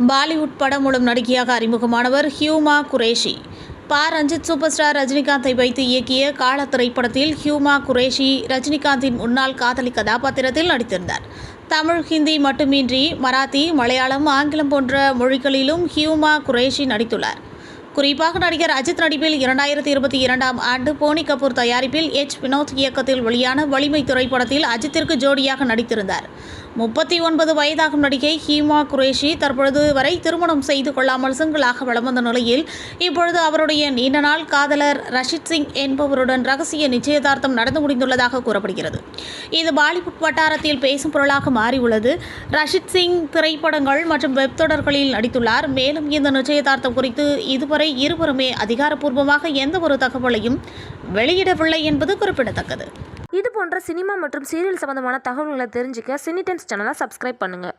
பாலிவுட் படம் மூலம் நடிகையாக அறிமுகமானவர் ஹியூமா குரேஷி. பா. ரஞ்சித் சூப்பர் ஸ்டார் ரஜினிகாந்தை வைத்து இயக்கிய கால திரைப்படத்தில் ஹியூமா குரேஷி ரஜினிகாந்தின் முன்னாள் காதலி கதாபாத்திரத்தில் நடித்திருந்தார். தமிழ் ஹிந்தி மட்டுமின்றி மராத்தி மலையாளம் ஆங்கிலம் போன்ற மொழிகளிலும் ஹியூமா குரேஷி நடித்துள்ளார். குறிப்பாக நடிகர் அஜித் நடிப்பில் இரண்டாயிரத்தி இருபத்தி இரண்டாம் ஆண்டு போனி கபூர் தயாரிப்பில் எச் வினோத் இயக்கத்தில் வெளியான வலிமை திரைப்படத்தில் அஜித்திற்கு ஜோடியாக நடித்திருந்தார். முப்பத்தி ஒன்பது வயதாகும் நடிகை ஹீமா குரேஷி தற்பொழுது வரை திருமணம் செய்து கொள்ளாமல் சிங்கிளாக வளம் வந்த நிலையில் இப்பொழுது அவருடைய நீண்ட நாள் காதலர் ரஷித் சிங் என்பவருடன் ரகசிய நிச்சயதார்த்தம் நடந்து முடிந்துள்ளதாக கூறப்படுகிறது. இது பாலிவுட் வட்டாரத்தில் பேசும் பொருளாக மாறியுள்ளது. ரஷித் சிங் திரைப்படங்கள் மற்றும் வெப் தொடர்களில் நடித்துள்ளார். மேலும் இந்த நிச்சயதார்த்தம் குறித்து இதுவரை இதுவரை இருவருமே அதிகாரப்பூர்வமாக எந்த ஒரு தகவலையும் வெளியிடவில்லை என்பது குறிப்பிடத்தக்கது. இது போன்ற சினிமா மற்றும் சீரியல் சம்பந்தமான தகவல்களை தெரிஞ்சுக்க சினி டைம்ஸ் சேனலை சப்ஸ்கிரைப் பண்ணுங்கள்